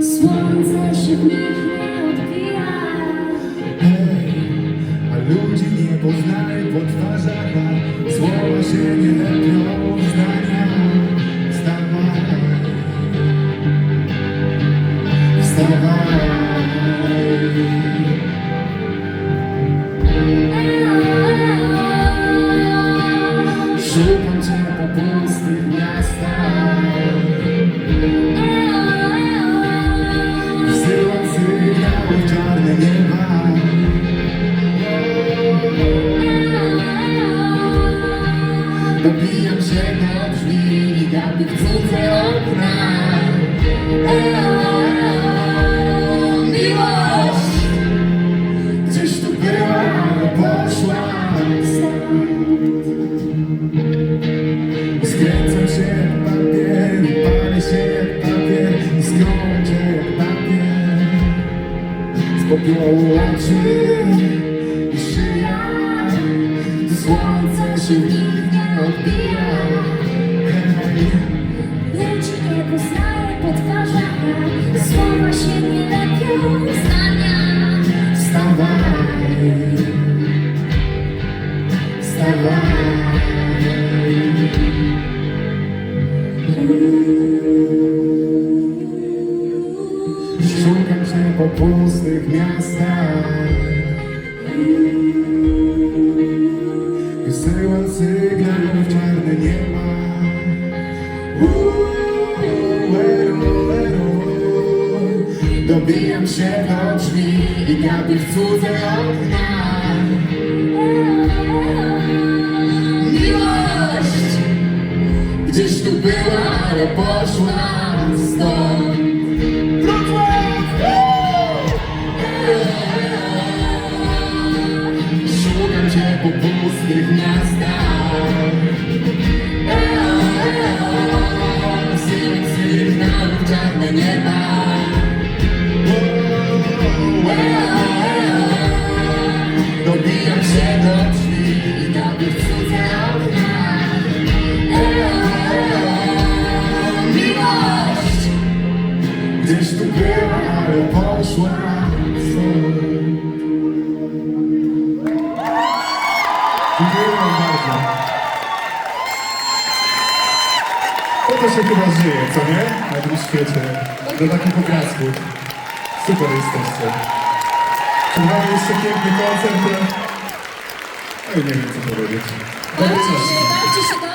słońce się w nich poznaj po twarzach, a słowa się nie lepią Dobijam się do drzwi i gapię w cudze okna. Miłość gdzieś tu była, poszła. Skręcam się papier palę się jak papier skończę jak papier. Z popiołu oczy Szukam się po pustych miastach. Wysyłam sygnał czarne nieba. Dobijam się do drzwi i gapię w cudze okna. Miłość gdzieś tu była, ale poszła stąd. Dziękuję bardzo. To się chyba żyje, co nie? Na tym świecie. Do takich obrazków. Super jesteście. Przed wami jeszcze piękny koncert. No i nie wiem co powiedzieć. Dobry czas.